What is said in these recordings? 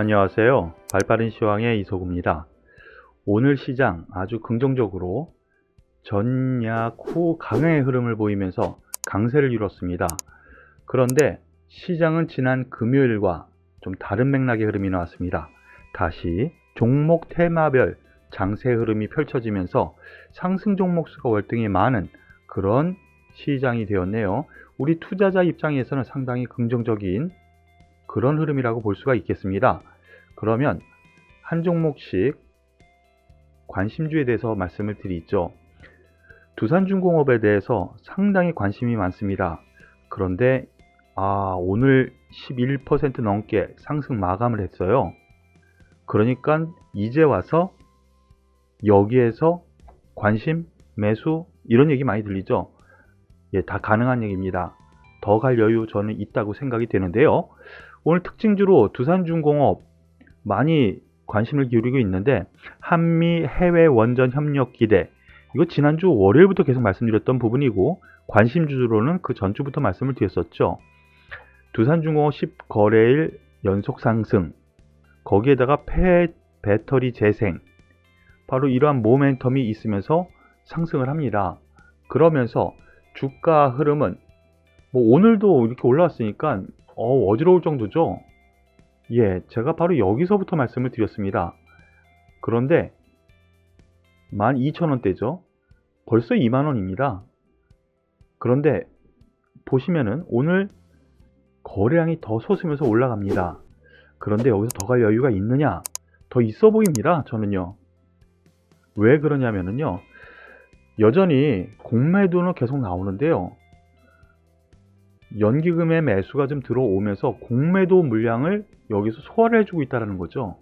안녕하세요. 발빠른 시황의 이소구입니다. 오늘 시장 아주 긍정적으로 전약 후 강의 흐름을 보이면서 강세를 이뤘습니다. 그런데 시장은 지난 금요일과 좀 다른 맥락의 흐름이 나왔습니다. 다시 종목 테마별 장세 흐름이 펼쳐지면서 상승 종목 수가 월등히 많은 그런 시장이 되었네요. 우리 투자자 입장에서는 상당히 긍정적인 그런 흐름이라고 볼 수가 있겠습니다. 그러면 한 종목씩 관심주에 대해서 말씀을 드리죠. 두산중공업에 대해서 상당히 관심이 많습니다. 그런데 아, 오늘 11% 넘게 상승 마감을 했어요. 그러니까 이제 와서 여기에서 관심, 매수 이런 얘기 많이 들리죠. 예, 다 가능한 얘기입니다. 더 갈 여유 저는 있다고 생각이 되는데요. 오늘 특징주로 두산중공업 많이 관심을 기울이고 있는데 한미 해외 원전 협력 기대 이거 지난주 월요일부터 계속 말씀드렸던 부분이고 관심주로는 그 전주부터 말씀을 드렸었죠. 두산중공업 10거래일 연속 상승 거기에다가 폐 배터리 재생 바로 이러한 모멘텀이 있으면서 상승을 합니다. 그러면서 주가 흐름은 뭐 오늘도 이렇게 올라왔으니까 어, 어지러울 정도죠. 예, 제가 바로 여기서부터 말씀을 드렸습니다. 그런데 12,000원대죠. 벌써 2만원입니다. 그런데 보시면은 오늘 거래량이 더 솟으면서 올라갑니다. 그런데 여기서 더 갈 여유가 있느냐? 더 있어 보입니다. 저는요. 왜 그러냐면은요. 여전히 공매도는 계속 나오는데요. 연기금의 매수가 좀 들어오면서 공매도 물량을 여기서 소화를 해주고 있다는 거죠.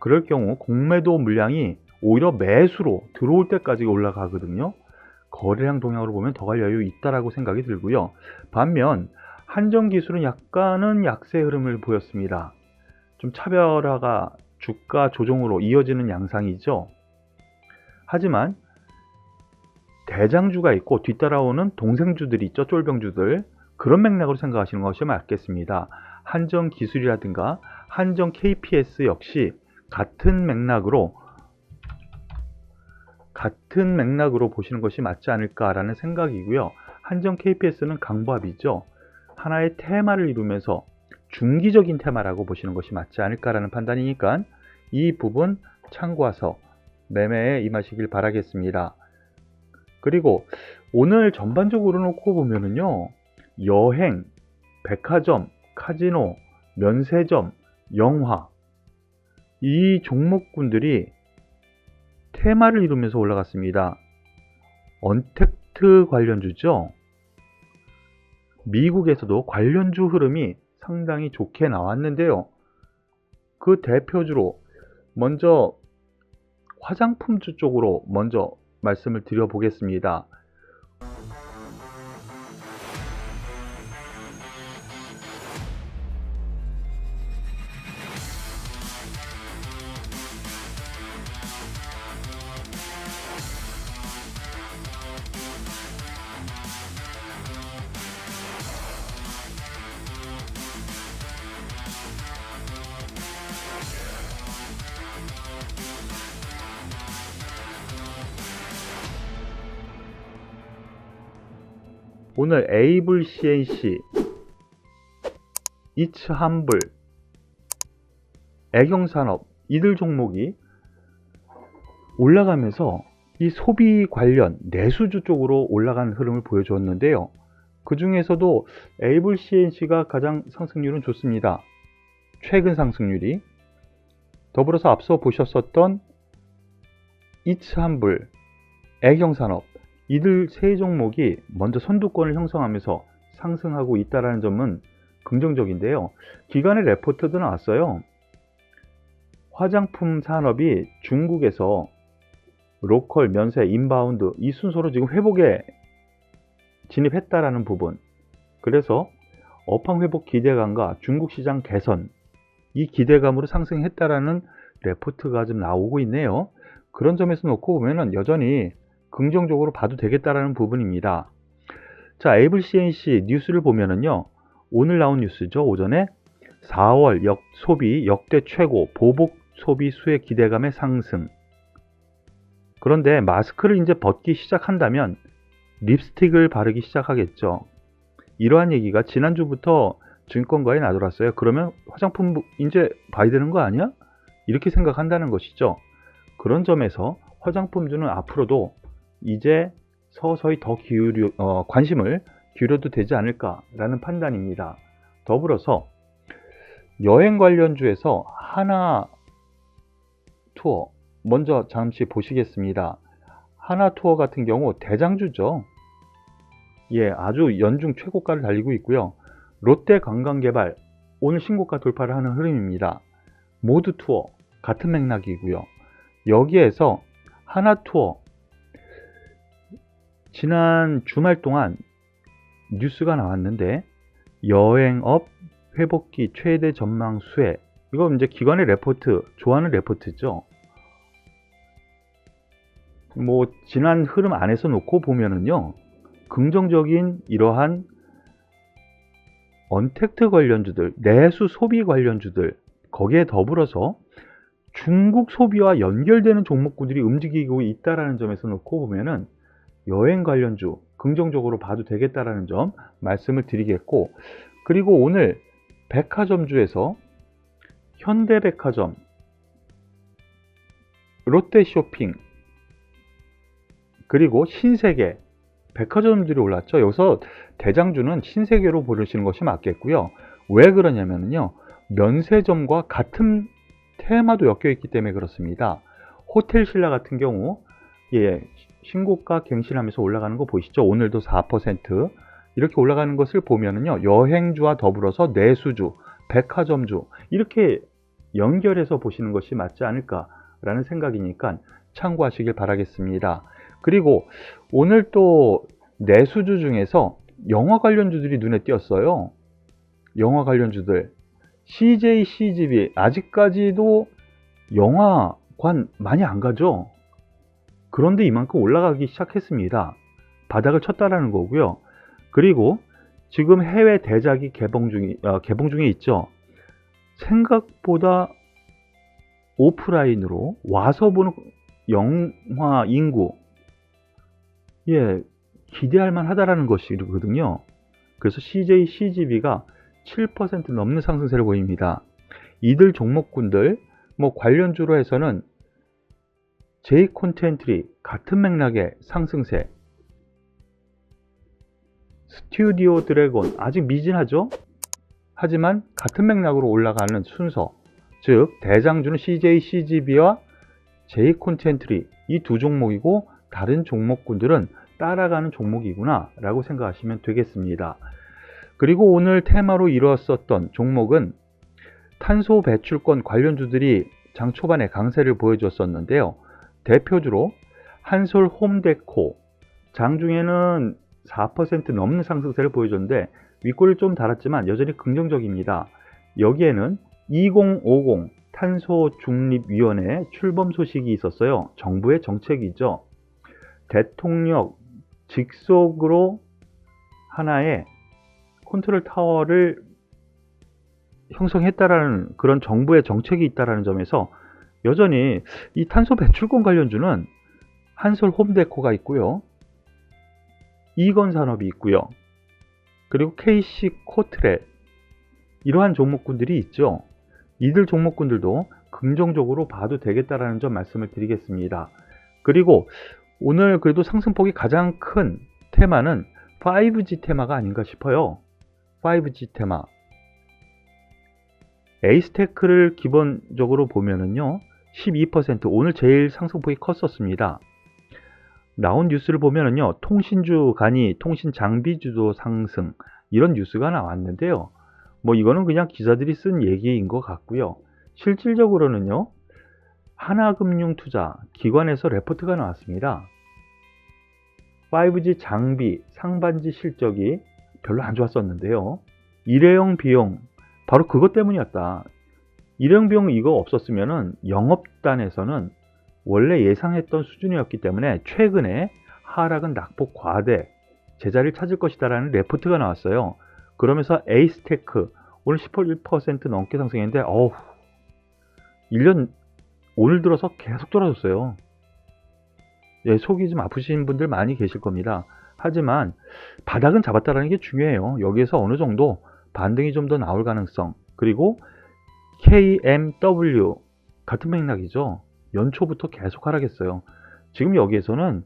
그럴 경우 공매도 물량이 오히려 매수로 들어올 때까지 올라가거든요. 거래량 동향으로 보면 더 갈 여유 있다라고 생각이 들고요. 반면 한정 기술은 약간은 약세 흐름을 보였습니다. 좀 차별화가 주가 조정으로 이어지는 양상이죠. 하지만 대장주가 있고 뒤따라오는 동생주들이 있죠. 쫄병주들. 그런 맥락으로 생각하시는 것이 맞겠습니다. 한정 기술이라든가 한정 KPS 역시 같은 맥락으로 같은 맥락으로 보시는 것이 맞지 않을까라는 생각이고요. 한정 KPS는 강보합이죠. 하나의 테마를 이루면서 중기적인 테마라고 보시는 것이 맞지 않을까라는 판단이니까 이 부분 참고해서 매매에 임하시길 바라겠습니다. 그리고 오늘 전반적으로 놓고 보면은요. 여행, 백화점, 카지노, 면세점, 영화 이 종목군들이 테마를 이루면서 올라갔습니다. 언택트 관련주죠. 미국에서도 관련주 흐름이 상당히 좋게 나왔는데요. 그 대표주로 먼저 화장품주 쪽으로 먼저 말씀을 드려보겠습니다. 오늘 에이블 CNC, 이츠 함블, 애경산업 이들 종목이 올라가면서 이 소비 관련 내수주 쪽으로 올라간 흐름을 보여주었는데요. 그 중에서도 에이블 CNC가 가장 상승률은 좋습니다. 최근 상승률이 더불어서 앞서 보셨었던 이츠 함블, 애경산업 이들 세 종목이 먼저 선두권을 형성하면서 상승하고 있다는 점은 긍정적인데요. 기관의 레포트도 나왔어요. 화장품 산업이 중국에서 로컬, 면세, 인바운드 이 순서로 지금 회복에 진입했다라는 부분. 그래서 업황 회복 기대감과 중국 시장 개선 이 기대감으로 상승했다라는 레포트가 좀 나오고 있네요. 그런 점에서 놓고 보면은 여전히 긍정적으로 봐도 되겠다라는 부분입니다. 자, 에이블 CNC 뉴스를 보면은요. 오늘 나온 뉴스죠. 오전에 4월 역 소비 역대 최고 보복 소비 수의 기대감의 상승. 그런데 마스크를 이제 벗기 시작한다면 립스틱을 바르기 시작하겠죠. 이러한 얘기가 지난주부터 증권가에 나돌았어요. 그러면 화장품 이제 봐야 되는 거 아니야? 이렇게 생각한다는 것이죠. 그런 점에서 화장품주는 앞으로도 이제 서서히 더 기울여, 어, 관심을 기울여도 되지 않을까라는 판단입니다. 더불어서 여행 관련주에서 하나 투어 먼저 잠시 보시겠습니다. 하나 투어 같은 경우 대장주죠. 예, 아주 연중 최고가를 달리고 있고요. 롯데 관광개발 오늘 신고가 돌파를 하는 흐름입니다. 모두 투어 같은 맥락이고요. 여기에서 하나 투어 지난 주말 동안 뉴스가 나왔는데 여행업 회복기 최대 전망 수혜 이거 이제 기관의 레포트 좋아하는 레포트죠. 뭐 지난 흐름 안에서 놓고 보면은요 긍정적인 이러한 언택트 관련주들 내수 소비 관련주들 거기에 더불어서 중국 소비와 연결되는 종목군들이 움직이고 있다라는 점에서 놓고 보면은 여행 관련주 긍정적으로 봐도 되겠다라는 점 말씀을 드리겠고 그리고 오늘 백화점주에서 현대백화점, 롯데쇼핑 그리고 신세계 백화점들이 올랐죠. 여기서 대장주는 신세계로 보시는 것이 맞겠고요. 왜 그러냐면요. 면세점과 같은 테마도 엮여 있기 때문에 그렇습니다. 호텔 신라 같은 경우 예, 신고가 갱신하면서 올라가는 거 보이시죠? 오늘도 4% 이렇게 올라가는 것을 보면은요. 여행주와 더불어서 내수주, 백화점주 이렇게 연결해서 보시는 것이 맞지 않을까라는 생각이니까 참고하시길 바라겠습니다. 그리고 오늘 또 내수주 중에서 영화 관련주들이 눈에 띄었어요. 영화 관련주들. CJ, CGV 아직까지도 영화관 많이 안 가죠. 그런데 이만큼 올라가기 시작했습니다. 바닥을 쳤다라는 거고요. 그리고 지금 해외 대작이 개봉 중이 어, 개봉 중에 있죠. 생각보다 오프라인으로 와서 보는 영화 인구 예 기대할 만하다라는 것이거든요. 그래서 CJ, CGV가 7% 넘는 상승세를 보입니다. 이들 종목군들 뭐 관련주로 해서는 J 콘텐트리 같은 맥락의 상승세 스튜디오 드래곤 아직 미진하죠? 하지만 같은 맥락으로 올라가는 순서 즉 대장주는 CJ, CGV와 J 콘텐트리 이 두 종목이고 다른 종목군들은 따라가는 종목이구나 라고 생각하시면 되겠습니다. 그리고 오늘 테마로 이루었었던 종목은 탄소 배출권 관련주들이 장 초반에 강세를 보여줬었는데요. 대표주로 한솔 홈데코 장중에는 4% 넘는 상승세를 보여줬는데 윗골을 좀 달았지만 여전히 긍정적입니다. 여기에는 2050 탄소 중립위원회 출범 소식이 있었어요. 정부의 정책이죠. 대통령 직속으로 하나의 컨트롤 타워를 형성했다라는 그런 정부의 정책이 있다라는 점에서 여전히 이 탄소 배출권 관련주는 한솔 홈데코가 있고요. 이건 산업이 있고요. 그리고 KC 코트레 이러한 종목군들이 있죠. 이들 종목군들도 긍정적으로 봐도 되겠다라는 점 말씀을 드리겠습니다. 그리고 오늘 그래도 상승폭이 가장 큰 테마는 5G 테마가 아닌가 싶어요. 5G 테마. 에이스테크를 기본적으로 보면은요, 12% 오늘 제일 상승폭이 컸었습니다. 나온 뉴스를 보면은요, 통신주 간이 통신 장비주도 상승 이런 뉴스가 나왔는데요. 뭐 이거는 그냥 기자들이 쓴 얘기인 것 같고요. 실질적으로는요, 하나금융투자 기관에서 레포트가 나왔습니다. 5G 장비 상반기 실적이 별로 안 좋았었는데요. 일회용 비용 바로 그것 때문이었다. 일회용 비용 이거 없었으면은 영업단에서는 원래 예상했던 수준이었기 때문에 최근에 하락은 낙폭 과대 제자리를 찾을 것이다 라는 레포트가 나왔어요. 그러면서 에이스테크 오늘 11% 넘게 상승했는데 어우 1년 오늘 들어서 계속 떨어졌어요. 예, 속이 좀 아프신 분들 많이 계실 겁니다. 하지만 바닥은 잡았다라는 게 중요해요. 여기에서 어느 정도 반등이 좀 더 나올 가능성 그리고 KMW 같은 맥락이죠. 연초부터 계속 하락했어요. 지금 여기에서는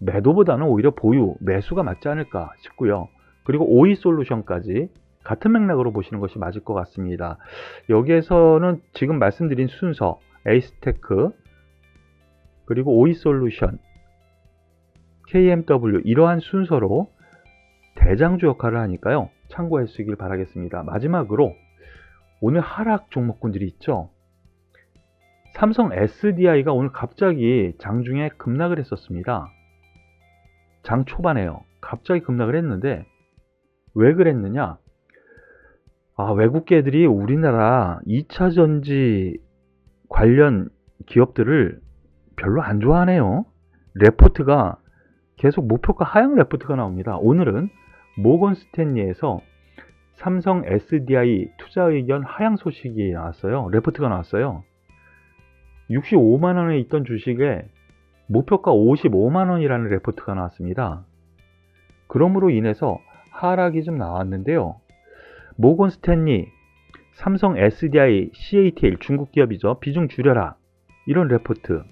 매도보다는 오히려 보유, 매수가 맞지 않을까 싶고요. 그리고 오이 솔루션까지 같은 맥락으로 보시는 것이 맞을 것 같습니다. 여기에서는 지금 말씀드린 순서, 에이스테크, 그리고 오이 솔루션, KMW 이러한 순서로 대장주 역할을 하니까요. 참고해 주시길 바라겠습니다. 마지막으로 오늘 하락 종목군들이 있죠. 삼성 SDI가 오늘 갑자기 장중에 급락을 했었습니다. 장 초반에요. 갑자기 급락을 했는데 왜 그랬느냐? 아, 외국계들이 우리나라 2차 전지 관련 기업들을 별로 안 좋아하네요. 레포트가 계속 목표가 하향 레포트가 나옵니다. 오늘은 모건 스탠리에서 삼성 SDI 투자 의견 하향 소식이 나왔어요. 레포트가 나왔어요. 65만 원에 있던 주식에 목표가 55만 원이라는 레포트가 나왔습니다. 그러므로 인해서 하락이 좀 나왔는데요. 모건 스탠리, 삼성 SDI, CATL 중국 기업이죠. 비중 줄여라. 이런 레포트.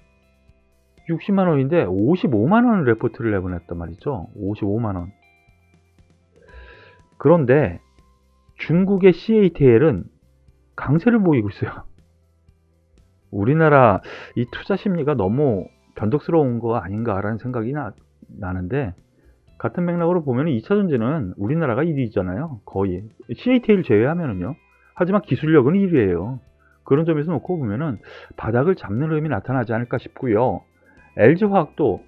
60만 원인데 55만 원 레포트를 내보냈단 말이죠. 55만 원. 그런데 중국의 CATL은 강세를 보이고 있어요. 우리나라 이 투자 심리가 너무 변덕스러운 거 아닌가라는 생각이 나, 나는데 같은 맥락으로 보면 2차 전지는 우리나라가 1위잖아요. 거의. CATL 제외하면은요. 하지만 기술력은 1위예요. 그런 점에서 놓고 보면은 바닥을 잡는 흐름이 나타나지 않을까 싶고요. LG화학도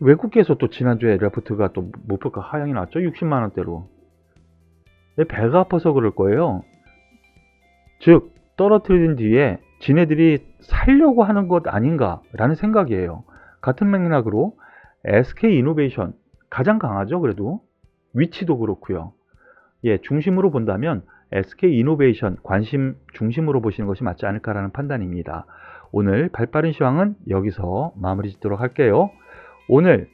외국계에서 또 지난주에 레포트가 또 목표가 하향이 났죠. 60만 원대로. 배가 아파서 그럴 거예요. 즉 떨어뜨린 뒤에 지네들이 살려고 하는 것 아닌가라는 생각이에요. 같은 맥락으로 SK 이노베이션 가장 강하죠. 그래도 위치도 그렇고요. 예, 중심으로 본다면 SK 이노베이션 관심 중심으로 보시는 것이 맞지 않을까라는 판단입니다. 오늘 발빠른 시황은 여기서 마무리 짓도록 할게요. 오늘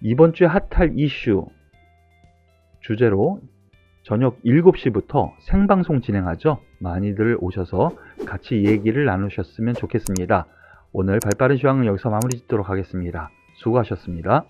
이번 주에 핫할 이슈 주제로 저녁 7시부터 생방송 진행하죠. 많이들 오셔서 같이 얘기를 나누셨으면 좋겠습니다. 오늘 발빠른 시황은 여기서 마무리 짓도록 하겠습니다. 수고하셨습니다.